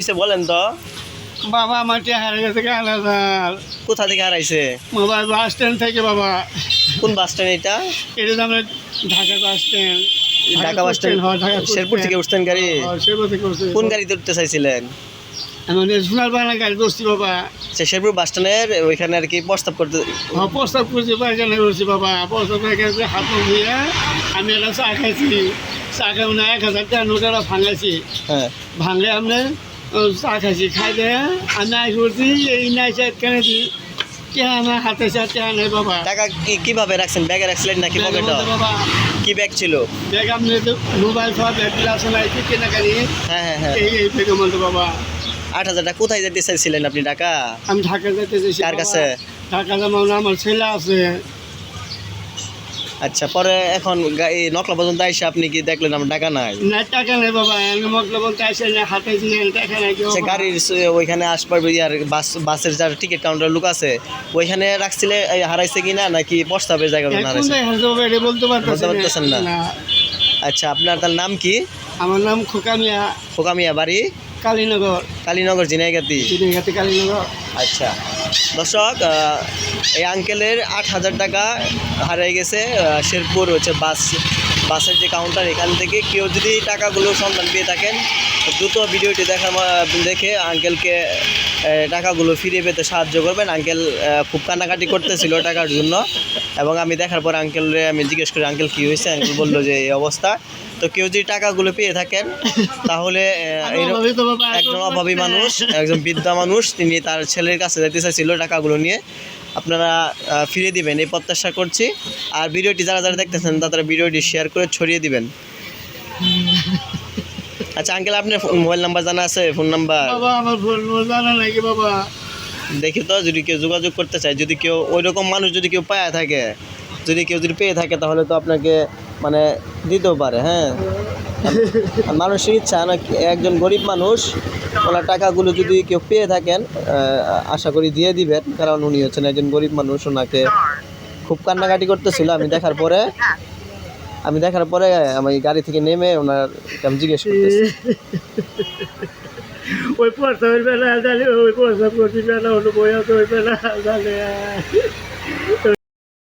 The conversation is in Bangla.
হয়েছে বলেন তো? বাবা আমার হারিয়ে গেছে কেন হাজার কোথা থেকে হারাইছে? বাবা বাস স্ট্যান্ড থেকে বাবা। কোন বাস স্ট্যান্ড এটা? এটা তো আমরা Dhaka bus stand. Dhaka bus stand হ্যাঁ, শেরপুর থেকে উঠছেন গাড়ি? হ্যাঁ, শেরপুর থেকে কোন গাড়িতে উঠতে চাইছিলেন? সোনার বাংলা গাড়ি দোস্তি বাবা। সে শেরপুর বাস স্ট্যান্ডের ওইখানে আর কি প্রস্তাব করতে হ্যাঁ প্রস্তাব করছি পায়খানা করছি বাবা। প্রস্তাব হাত ধুয়ে আমি একটা চা খাইছি। চা খাই মানে এক হাজার টাকা নোটারা ভাঙাইছি। হ্যাঁ। ভাঙলে আমরা চা খাইছি খাই দিয়ে আমি আই করছি এই নাই চাই কেন দিই কে আমার হাতে চা কে নেই বাবা? টাকা কি কীভাবে রাখছেন? ব্যাগে রাখছিলেন নাকি পকেটে? বাবা কি ব্যাগ ছিল? ব্যাগ আপনি মোবাইল সব ব্যাগ গ্লাস নাই কি কেনাকানি? হ্যাঁ হ্যাঁ হ্যাঁ। এই এই ব্যাগের মধ্যে বাবা। আট হাজার টাকা কোথায় যেতে চাইছিলেন আপনি টাকা আমি ঢাকা যেতে চাইছি কার কাছে? ঢাকা যেমন আমার ছেলে আছে। আচ্ছা পরে এখন এই নকলা পর্যন্ত আইসে আপনি কি দেখলেন আমার টাকা নাই? না টাকা নেই বাবা আমি মতলব চাইছে না হাতে টাকা নাই সে গাড়ির ওইখানে আসবার ইয়ার বাস বাসের যার টিকিট কাউন্টার লোক আছে ওইখানে রাখছিলে হারাইছে কিনা নাকি প্রস্তাবের জায়গা বলতে পারতেছেন না? না। আচ্ছা আপনার তার নাম কি? আমার নাম খোকামিয়া। ফোকামিয়া বাড়ি? কালীনগর। কালীনগর জিনাইগাতি চিনিঘাটি কালীনগর। আচ্ছা। দর্শক এই আঙ্কেলের আট হাজার টাকা হারিয়ে গেছে শেরপুর হচ্ছে বাস, বাসের যে কাউন্টার এখান থেকে কেউ যদি টাকাগুলো সন্ধান পেয়ে থাকেন দ্রুত ভিডিওটি দেখা দেখে আঙ্কেলকে টাকাগুলো ফিরিয়ে পেতে সাহায্য করবেন। আঙ্কেল খুব কান্নাকাটি করতেছিল টাকার জন্য এবং আমি দেখার পর আঙ্কেলরে আমি জিজ্ঞেস করি আঙ্কেল কী হয়েছে? আঙ্কেল বলল যে এই অবস্থা। তো কেউ যদি টাকাগুলো পেয়ে থাকেন তাহলে একজন অভাবী মানুষ একজন বৃদ্ধা মানুষ তিনি তার ছেলের কাছে যেতে চাইছিল টাকাগুলো নিয়ে। আপনারা ফিরিয়ে দিবেন এই প্রত্যাশা করছি। আর ভিডিওটি যারা যারা দেখতেছেন তারা ভিডিওটি শেয়ার করে ছড়িয়ে দিবেন। আচ্ছা আঙ্কেল আপনার মোবাইল নাম্বার জানা আছে? Phone number? বাবা আমার ফোন জানা নাকি বাবা? দেখি তো যদি কেউ যোগাযোগ করতে চায় যদি কেউ ওই রকম মানুষ যদি কেউ পায় থাকে যদি কেউ যদি পেয়ে থাকে তাহলে তো আপনাকে মানে দিতেও পারে হ্যাঁ? মানুষের ইচ্ছা না একজন গরিব মানুষ ওনার টাকাগুলো যদি কেউ পেয়ে থাকেন আশা করি দিয়ে দিবেন কারণ উনি হচ্ছেন একজন গরিব মানুষ ওনাকে খুব কান্নাকাটি করতেছিল আমি দেখার পরে। আমি দেখার পরে আমি গাড়ি থেকে নেমে ওনার জিজ্ঞেস করতেছি। ওই বেলা ওই বেলা